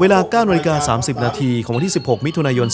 เวลา9นาฬิกา30 นาทีของวันที่ 16 มิถุนายน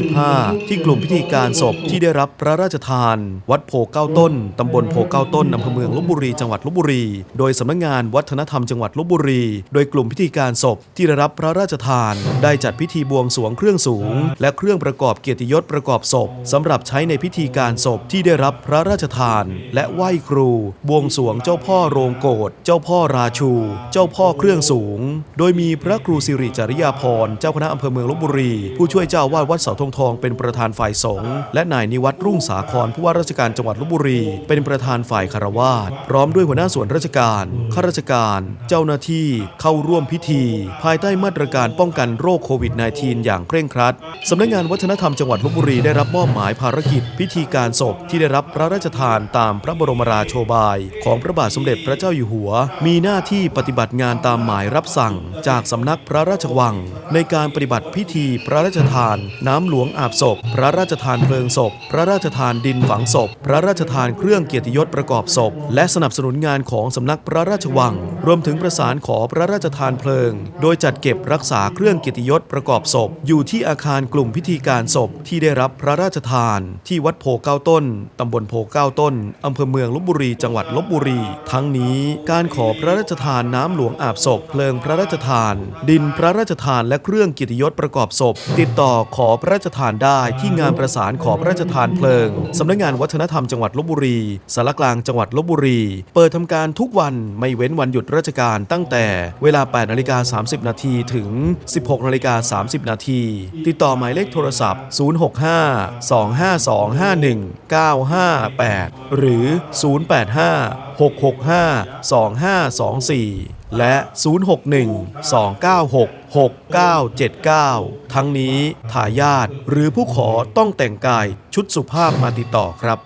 2565 ที่กลุ่มพิธีการศพที่ได้รับพระราชทาน วัดโพเก้าต้น ตำบลโพเก้าต้นอำเภอเมืองลบบุรีจังหวัดลบบุรี โดยสำนักงานวัฒนธรรมจังหวัดลบบุรี โดยกลุ่มพิธีการศพที่ได้รับพระราชทาน ได้จัดพิธีบวงสรวงเครื่องสูง และเครื่องประกอบเกียรติยศประกอบศพสำหรับใช้ในพิธีการศพที่ได้รับพระราชทาน และไหว้ครู บวงสรวงเจ้าพ่อโรงโกรธเจ้าพ่อราชู เจ้าพ่อเครื่องสูง โดยมีพระครูสิริจริยาภรเจ้าคณะอำเภอเมืองลบบุรี ผู้ช่วยเจ้าอาวาดวัดเสาธงทองเป็นประธานฝ่ายสงฆ์และนายนิวัตรรุ่งสาครผู้ว่าราชการจังหวัดลบบุรี เป็นประธานฝ่ายคารวาสพร้อมด้วยหัวหน้าส่วนราชการข้าราชการ เจ้าหน้าที่เข้าร่วมพิธี ภายใต้มาตรการป้องกันโรคโควิด -19 อย่างเคร่งครัดสำนักงานวัฒนธรรมจังหวัดลบบุรีได้รับมอบหมายภารกิจ พิธีการศพที่ได้รับพระราชทานตามพระบรมราโชบาย ของพระบาทสมเด็จพระเจ้าอยู่หัว มีหน้าที่ปฏิบัติงานตามหมายรับสั่ง จากสำนักพระระราชวัง ในการปฏิบัติพิธีพระราชทาน น้ำหลวงอาบศพ พระราชทานเพลิงศพ พระราชทานดินฝังศพ พระราชทานเครื่องเกียรติยศประกอบศพ และสนับสนุนงานของสำนักพระราชวัง รวมถึงประสานขอพระราชทานเพลิง โดยจัดเก็บรักษาเครื่องเกียรติยศประกอบศพ อยู่ที่อาคารกลุ่มพิธีการศพที่ได้รับพระราชทาน ที่วัดโพเก้าต้นตำบลโพเก้าต้นอำเภอเมืองลบบุรี จังหวัดลบบุรี ทั้งนี้การขอพระราชทานน้ำหลวงอาบศพเพลิงพระราชทาน ดินพระราชทานและเครื่องกียรติยศประกอบศพ ติดต่อขอพระราชทานได้ที่งานประสานขอพระราชทานเพลิงสำนักงานวัฒนธรรมจังหวัดลบบุรีสารกลางจังหวัดลบบุรี เปิดทำการทุกวันไม่เว้นวันหยุดราชการตั้งแต่เวลา 8นาฬิกา30 นาทีถึง 16นาฬิกา30 นาทีติดต่อหมายเลขโทรศัพท์ 065 252 51 958 หรือ 085 665 2524 และ 061 296 6979 ทั้งนี้ทายาทหรือผู้ขอต้องแต่งกายชุดสุภาพมาติดต่อครับ